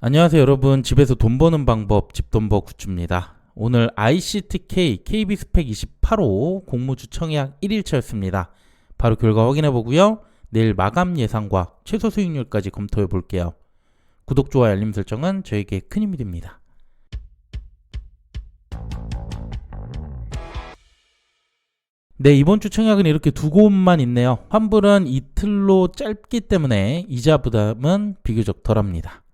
안녕하세요 여러분. 집에서 돈 버는 방법 집돈버 구추입니다. 오늘 ICTK KB 스펙 28호 공모주 청약 1일차였습니다. 바로 결과 확인해 보고요. 내일 마감 예상과 최소 수익률까지 검토해 볼게요. 구독, 좋아요, 알림 설정은 저에게 큰 힘이 됩니다. 네, 이번 주 청약은 이렇게 두 곳만 있네요. 환불은 이틀로 짧기 때문에 이자 부담은 비교적 덜합니다.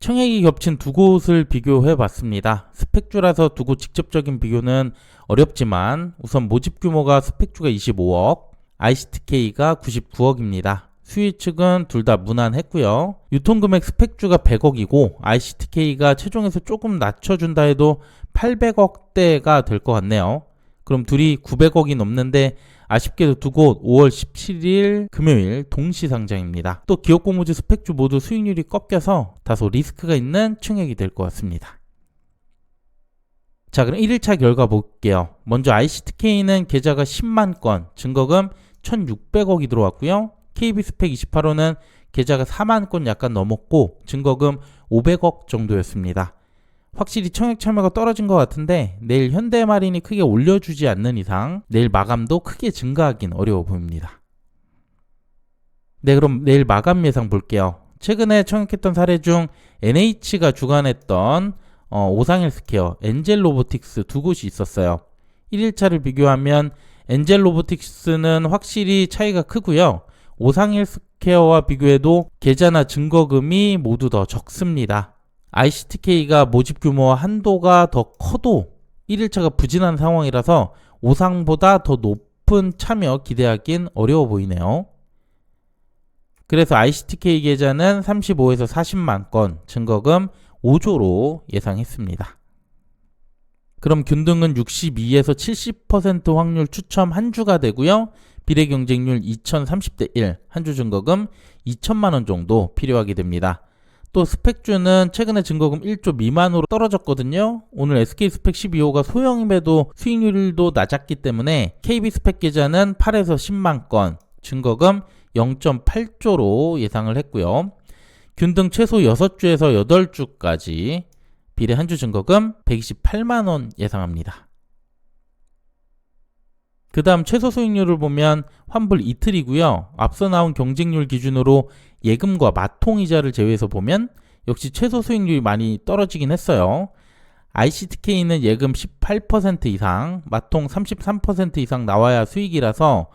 청약이 겹친 두 곳을 비교해 봤습니다. 스펙주라서 두 곳 직접적인 비교는 어렵지만 우선 모집 규모가 스펙주가 25억, ICTK가 99억입니다. 수익 측은 둘 다 무난했고요. 유통금액 스펙주가 100억이고 ICTK가 최종에서 조금 낮춰준다 해도 800억대가 될 것 같네요. 그럼 둘이 900억이 넘는데 아쉽게도 두 곳 5월 17일 금요일 동시 상장입니다. 또 기업 공모주 스펙주 모두 수익률이 꺾여서 다소 리스크가 있는 청약이 될 것 같습니다. 자, 그럼 1일차 결과 볼게요. 먼저 ICTK는 계좌가 10만 건, 증거금 1,600억이 들어왔고요. KB 스펙 28호는 계좌가 4만 건 약간 넘었고 증거금 500억 정도였습니다. 확실히 청약 참여가 떨어진 것 같은데 내일 현대마린이 크게 올려주지 않는 이상 내일 마감도 크게 증가하긴 어려워 보입니다. 네, 그럼 내일 마감 예상 볼게요. 최근에 청약했던 사례 중 NH가 주관했던 어, 오상헬스케어, 엔젤 로보틱스 두 곳이 있었어요. 1일차를 비교하면 엔젤 로보틱스는 확실히 차이가 크고요. 오상헬스케어와 비교해도 계좌나 증거금이 모두 더 적습니다. ICTK가 모집 규모와 한도가 더 커도 1일차가 부진한 상황이라서 오상보다 더 높은 참여 기대하긴 어려워 보이네요. 그래서 ICTK 계좌는 35에서 40만 건, 증거금 5조로 예상했습니다. 그럼 균등은 62에서 70% 확률 추첨 한 주가 되고요. 비례 경쟁률 2030대 1, 한 주 증거금 2천만 원 정도 필요하게 됩니다. 또 스펙주는 최근에 증거금 1조 미만으로 떨어졌거든요. 오늘 SK 스펙 12호가 소형임에도 수익률도 낮았기 때문에 KB 스펙 계좌는 8에서 10만 건, 증거금 0.8조로 예상을 했고요. 균등 최소 6주에서 8주까지 비례 한주 증거금 128만 원 예상합니다. 그 다음 최소 수익률을 보면 환불 이틀이고요. 앞서 나온 경쟁률 기준으로 예금과 마통이자를 제외해서 보면 역시 최소 수익률이 많이 떨어지긴 했어요. ICTK는 예금 18% 이상, 마통 33% 이상 나와야 수익이라서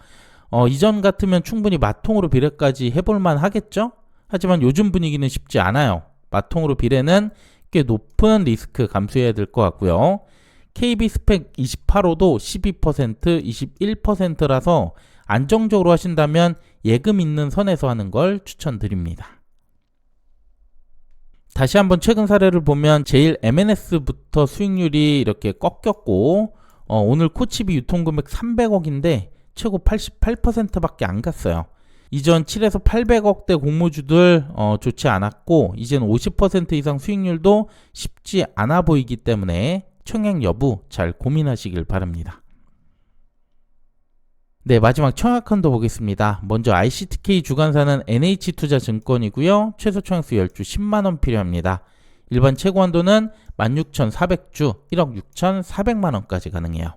어, 이전 같으면 충분히 마통으로 비례까지 해볼만 하겠죠? 하지만 요즘 분위기는 쉽지 않아요. 마통으로 비례는 꽤 높은 리스크 감수해야 될 것 같고요. KB 스펙 28호도 12%, 21%라서 안정적으로 하신다면 예금 있는 선에서 하는 걸 추천드립니다. 다시 한번 최근 사례를 보면 제일 MNS부터 수익률이 이렇게 꺾였고 어, 오늘 코치비 유통금액 300억인데 최고 88%밖에 안 갔어요. 이전 7에서 800억대 공모주들 어, 좋지 않았고 이젠 50% 이상 수익률도 쉽지 않아 보이기 때문에 청약 여부 잘 고민하시길 바랍니다. 네, 마지막 청약한도 보겠습니다. 먼저 ICTK 주관사는 NH투자증권이고요. 최소 청약수 10주 10만원 필요합니다. 일반 최고 한도는 16,400주 1억 6,400만원까지 가능해요.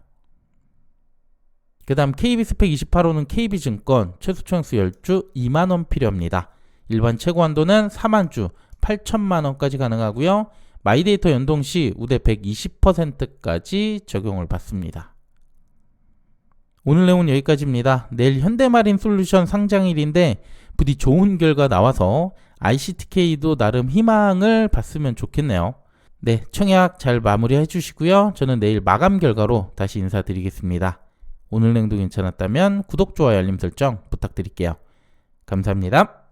그 다음 KB스펙 28호는 KB증권 최소 청약수 10주 2만원 필요합니다. 일반 최고 한도는 4만주 8천만원까지 가능하고요. 마이데이터 연동 시 우대 120%까지 적용을 받습니다. 오늘 내용은 여기까지입니다. 내일 현대마린 솔루션 상장일인데 부디 좋은 결과 나와서 ICTK도 나름 희망을 봤으면 좋겠네요. 네, 청약 잘 마무리해 주시고요. 저는 내일 마감 결과로 다시 인사드리겠습니다. 오늘 내용도 괜찮았다면 구독, 좋아요, 알림 설정 부탁드릴게요. 감사합니다.